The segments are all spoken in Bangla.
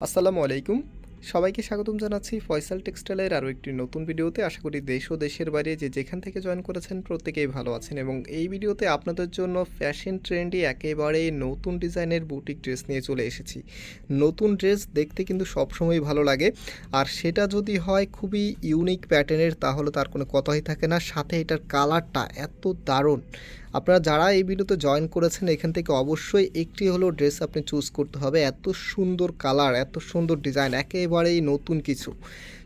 আসসালামু আলাইকুম। সবাইকে স্বাগতম জানাচ্ছি ফয়সাল টেক্সটাইলের আরও একটি নতুন ভিডিওতে। আশা করি দেশ ও দেশের বাইরে যে যেখান থেকে জয়েন করেছেন প্রত্যেকেই ভালো আছেন এবং এই ভিডিওতে আপনাদের জন্য ফ্যাশন ট্রেন্ডে একেবারে নতুন ডিজাইনের বুটিক ড্রেস নিয়ে চলে এসেছি। নতুন ড্রেস দেখতে কিন্তু সবসময় ভালো লাগে। আর সেটা যদি হয় খুবই ইউনিক প্যাটার্নের তাহলে তার কোনো কথাই থাকে না। সাথে এটার কালারটা এত দারুণ। আপনারা যারা এই ভিডিওতে জয়েন করেছেন, এখান থেকে অবশ্যই একটি হলো ড্রেস আপনি চুজ করতে হবে। এত সুন্দর কালার এত সুন্দর ডিজাইন একেবারেই নতুন কিছু।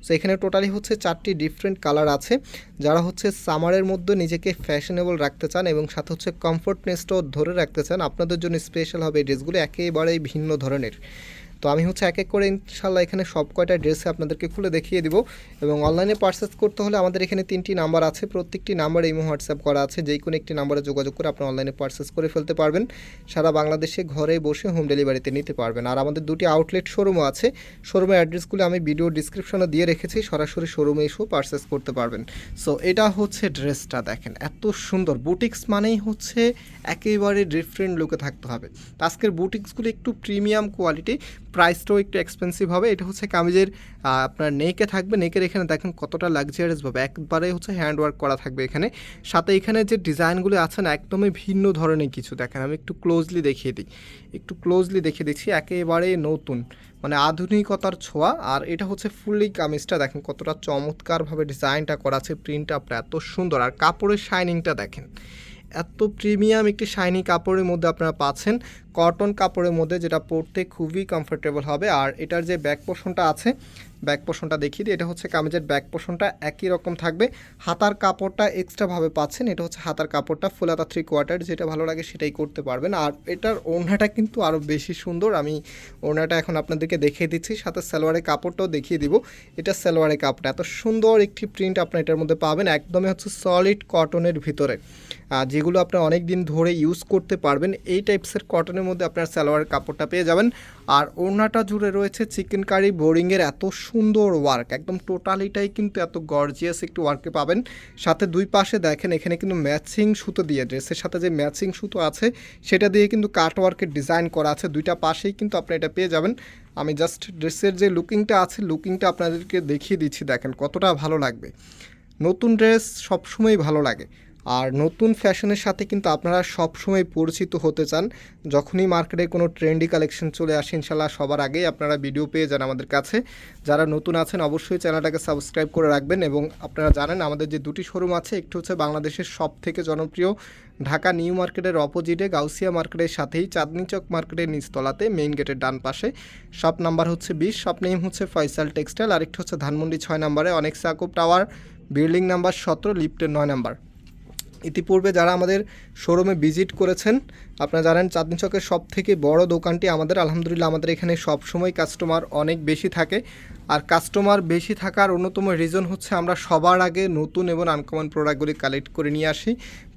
সো এখানে টোটালি হচ্ছে চারটি ডিফারেন্ট কালার আছে। যারা হচ্ছে সামারের মধ্যে নিজেকে ফ্যাশনেবল রাখতে চান এবং সাথে হচ্ছে কমফোর্টনেসটাও ধরে রাখতে চান, আপনাদের জন্য স্পেশাল হবে এই ড্রেসগুলো একেবারেই ভিন্ন ধরনের। তো আমি হচ্ছে এক এক করে ইনশাল্লাহ এখানে সব কয়টা ড্রেসে আপনাদেরকে খুলে দেখিয়ে দিব এবং অনলাইনে পারচেস করতে হলে আমাদের এখানে তিনটি নাম্বার আছে। প্রত্যেকটি নাম্বার এই হোয়াটসঅ্যাপ করা আছে। যেই কোনো একটি নাম্বারে যোগাযোগ করে আপনি অনলাইনে পারচেস করে ফেলতে পারবেন। সারা বাংলাদেশে ঘরে বসে হোম ডেলিভারিতে নিতে পারবেন। আর আমাদের দুটি আউটলেট শোরুমও আছে। শোরুমের অ্যাড্রেসগুলো আমি ভিডিও ডিসক্রিপশনে দিয়ে রেখেছি। সরাসরি শোরুমে এসেও পারচেস করতে পারবেন। সো এটা হচ্ছে ড্রেসটা দেখেন। এত সুন্দর। বুটিক্স মানেই হচ্ছে একেবারে ডিফারেন্ট লুকে থাকতে হবে। আজকের বুটিক্সগুলো একটু প্রিমিয়াম কোয়ালিটি প্রাইসটাও একটু এক্সপেন্সিভ হবে। এটা হচ্ছে কামিজের আপনার নেকে থাকবে। নেকের এখানে দেখেন কতটা লাক্সারিয়াস ভাবে। একবারে হচ্ছে হ্যান্ড ওয়ার্ক করা থাকবে এখানে। সাথে এখানে যে ডিজাইনগুলো আছে না, একদমই ভিন্ন ধরনের কিছু। দেখেন, আমি একটু ক্লোজলি দেখিয়ে দিই। একটু ক্লোজলি দেখিয়ে দিচ্ছি। একেবারে নতুন মানে আধুনিকতার ছোঁয়া। আর এটা হচ্ছে ফুললি কামিজটা। দেখেন কতটা চমৎকারভাবে ডিজাইনটা করা আছে। প্রিন্টটা আপনার এত সুন্দর। আর কাপড়ের শাইনিংটা দেখেন। এত প্রিমিয়াম একটি শাইনি কাপড়ের মধ্যে আপনারা পাচ্ছেন। কটন কাপড়ের মধ্যে যেটা পরতে খুবই কমফোর্টেবল হবে। আর এটার যে ব্যাক পোর্শনটা আছে ব্যাক পোর্শনটা দেখিয়ে দিই, এটা হচ্ছে কামিজের ব্যাক পোর্শনটা একই রকম থাকবে। হাতার কাপড়টা এক্সট্রাভাবে পাচ্ছেন, এটা হচ্ছে হাতার কাপড়টা ফুল ফুলাতা থ্রি কোয়ার্টার যেটা ভালো লাগে সেটাই করতে পারবেন। আর এটার ওড়নাটা কিন্তু আরও বেশি সুন্দর, আমি ওড়নাটা এখন আপনাদেরকে দেখিয়ে দিচ্ছি, সাথে সালোয়ারের কাপড়টাও দেখিয়ে দিব। এটা সালোয়ারের কাপড় এত সুন্দর একটি প্রিন্ট আপনার এটার মধ্যে পাবেন, একদমই হচ্ছে সলিড কটনের ভিতরে। যেগুলো আপনার অনেক দিন ধরে ইউজ করতে পারবেন, এই টাইপসের কটনের মধ্যে আপনার সালোয়ারের কাপড়টা পেয়ে যাবেন। আর ওড়নাটা জুড়ে রয়েছে চিকেন কারি বোরিংয়ের এত সুন্দর ওয়ার্ক একদম টোটালিটাই কিন্তু এত গর্জিয়াস একটু ওয়ার্কে পাবেন। সাথে দুই পাশে দেখেন, এখানে কিন্তু ম্যাচিং সুতো দিয়ে ড্রেসের সাথে যে ম্যাচিং সুতো আছে, সেটা দিয়ে কিন্তু কাট ওয়ার্কের ডিজাইন করা আছে। দুইটা পাশেই কিন্তু আপনি এটা পেয়ে যাবেন। আমি জাস্ট ড্রেসের যে লুকিংটা আছে লুকিংটা আপনাদেরকে দেখিয়ে দিচ্ছি, দেখেন কতটা ভালো লাগবে। নতুন ড্রেস সবসময় ভালো লাগে। আর নতুন ফ্যাশনের সাথে কিন্তু আপনারা সবসময় পরিচিত হতে চান। যখনই মার্কেটে কোনো ট্রেন্ডি কালেকশন চলে আসে, ইনশাল্লাহ সবার আগেই আপনারা ভিডিও পেয়ে যান আমাদের কাছে। যারা নতুন আছেন, অবশ্যই চ্যানেলটাকে সাবস্ক্রাইব করে রাখবেন এবং আপনারা জানেন আমাদের যে দুটি শোরুম আছে, একটি হচ্ছে বাংলাদেশের সব থেকে জনপ্রিয় ঢাকা নিউ মার্কেটের অপোজিটে, গাউসিয়া মার্কেটের সাথেই চাঁদনি চক মার্কেটের নিচতলাতে, মেইন গেটের ডান পাশে। শপ নাম্বার হচ্ছে বিশ, শপ নেম হচ্ছে ফয়সাল টেক্সটাইল। আরেকটি হচ্ছে ধানমন্ডি ছয় নাম্বারে, অনেক সাকুব টাওয়ার, বিল্ডিং নাম্বার সতেরো, লিফটের নয় নাম্বার। ইতিপূর্বে যারা আমাদের শোরুমে ভিজিট করেছেন, আপনারা জানেন চাঁদনি চকের সব থেকে বড় দোকানটি আমাদের, আলহামদুলিল্লাহ আমাদের এখানে সবসময় কাস্টমার অনেক বেশি থাকে। আর কাস্টমার বেশি থাকার অন্যতম রিজন হচ্ছে আমরা সবার আগে নতুন এবং আনকমন প্রোডাক্টগুলি কালেক্ট করে নিয়ে আসি।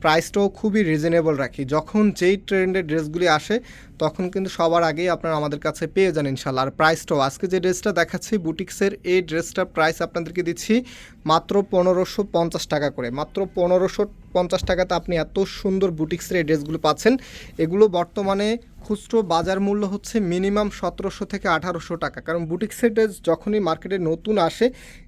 প্রাইসটাও খুবই রিজনেবল রাখি। যখন যেই ট্রেন্ডের ড্রেসগুলি আসে, তখন কিন্তু সবার আগেই আপনারা আমাদের কাছে পেয়ে যান ইনশাল্লাহ। আর প্রাইসটাও আজকে যে ড্রেসটা দেখাচ্ছি, বুটিক্সের এই ড্রেসটার প্রাইস আপনাদেরকে দিচ্ছি মাত্র পনেরোশো পঞ্চাশ টাকা করে। মাত্র পনেরোশো পঞ্চাশ টাকাতে আপনি এত সুন্দর বুটিক্সের এই ড্রেসগুলো পাচ্ছেন। এগুলো বর্তমানে খুচরো বাজার মূল্য হচ্ছে মিনিমাম সতেরোশো থেকে আঠারোশো টাকা। কারণ বুটিক সেটের যখনই মার্কেটে নতুন আসে,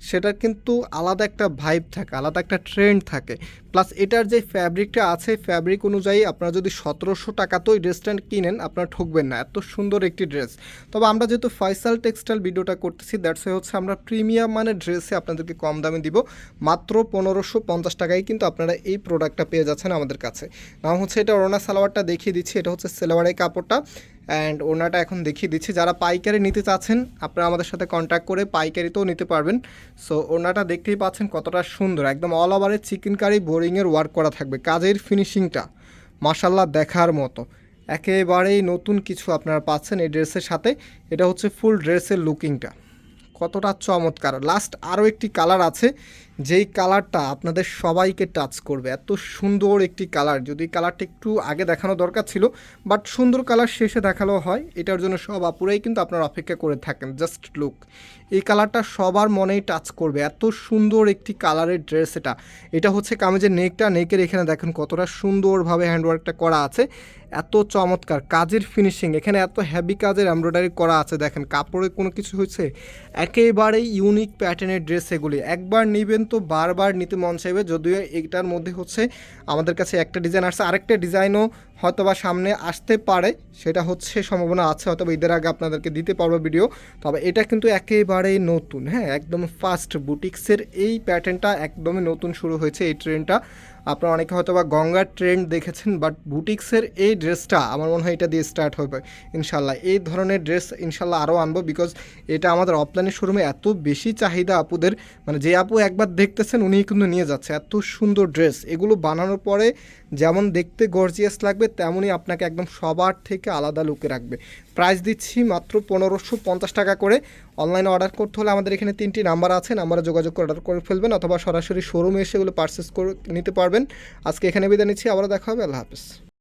সেটার কিন্তু আলাদা একটা ভাইব থাকে, আলাদা একটা ট্রেন্ড থাকে। প্লাস এটার যে ফ্যাব্রিকটা আছে ফ্যাব্রিক অনুযায়ী আপনারা যদি সতেরোশো টাকাতেও এই ড্রেসটা কিনেন, আপনারা ঠকবেন না। এত সুন্দর একটি ড্রেস তবে আমরা যেহেতু ফয়সাল টেক্সটাইল ভিডিওটা করতেছি দ্যাটস হচ্ছে আমরা প্রিমিয়াম মানের ড্রেসে আপনাদেরকে কম দামে দিব। মাত্র পনেরোশো পঞ্চাশ টাকায় কিন্তু আপনারা এই প্রোডাক্টটা পেয়ে যাচ্ছেন আমাদের কাছে। নাম হচ্ছে এটা ওড়না সালোয়ারটা দেখিয়ে দিচ্ছি, এটা হচ্ছে সেলোয়ারের কাপড়টা। অ্যান্ড ওনাটা এখন দেখিয়ে দিচ্ছি। যারা পাইকারি নিতে চাচ্ছেন, আপনারা আমাদের সাথে কন্ট্যাক্ট করে পাইকারিতেও নিতে পারবেন। সো ওনাটা দেখতেই পাচ্ছেন কতটা সুন্দর। একদম অল ওভারে চিকেন কারি বোরিংয়ের ওয়ার্ক করা থাকবে। কাজের ফিনিশিংটা মাসাল্লাহ দেখার মতো। একেবারেই নতুন কিছু আপনারা পাচ্ছেন এই ড্রেসের সাথে। এটা হচ্ছে ফুল ড্রেসের লুকিংটা কতটা চমৎকার। লাস্ট আরও একটি কালার আছে। যেই কালারটা আপনাদের সবাইকে টাচ করবে। এত সুন্দর একটি কালার। যদি কালারটা একটু আগে দেখানো দরকার ছিল বাট সুন্দর কালার শেষে দেখালেও হয়, এটার জন্য সব আপুরাই কিন্তু আপনারা অপেক্ষা করে থাকেন জাস্ট লুক এই কালারটা সবার মনেই টাচ করবে। এত সুন্দর একটি কালারের ড্রেস এটা। এটা হচ্ছে কামিজের নেকটা। নেকের এখানে দেখেন কতটা সুন্দরভাবে হ্যান্ডওয়ার্কটা করা আছে। এত চমৎকার। কাজের ফিনিশিং এখানে এত হ্যাভি কাজের এমব্রয়ডারি করা আছে, দেখেন। কাপড়ে কোনো কিছু হয়েছে। একেবারেই ইউনিক প্যাটার্নের ড্রেস এগুলি। একবার নেবেন তো বারবার নিতে মন চাইবে যদিও এটার মধ্যে হচ্ছে আমাদের কাছে একটা ডিজাইন আসছে। আরেকটা ডিজাইনও হয়তো বা সামনে আসতে পারে, সেটা হচ্ছে সম্ভাবনা আছে হয়তো ঈদের আগে আপনাদেরকে দিতে পারব ভিডিও তবে এটা কিন্তু একেবারেই নতুন হ্যাঁ একদম ফার্স্ট বুটিক্সের এই প্যাটার্নটা একদমই নতুন শুরু হয়েছে এই ট্রেনটা আপনারা অনেকে হয়তো বা গঙ্গার ট্রেন্ড দেখেছেন বাট বুটিক্সের এই ড্রেসটা আমার মনে হয় এটা দিয়ে স্টার্ট হবে, ইনশাল্লাহ। এই ধরনের ড্রেস ইনশাল্লাহ আরও আনব বিকজ এটা আমাদের অফলাইনের শোরুমে এত বেশি চাহিদা আপুদের মানে যে আপু একবার দেখতেছেন, উনিই কিন্তু নিয়ে যাচ্ছে। এত সুন্দর ড্রেস এগুলো বানানোর পরে যেমন দেখতে গর্জিয়াস লাগবে তেমনই আপনাকে একদম সবার থেকে আলাদা লুকে রাখবে। প্রাইস দিচ্ছি মাত্র পনেরোশো পঞ্চাশ টাকা করে। অনলাইনে অর্ডার করতে হলে আমাদের এখানে তিনটি নাম্বার আছে। নাম্বারে যোগাযোগ করে অর্ডার করে ফেলবেন অথবা সরাসরি শোরুমে এসে এগুলো পারচেস করে নিতে পারবেন। আজকে এখানে বিদায় নিচ্ছি। আবারও দেখা হবে। আল্লাহ হাফিজ।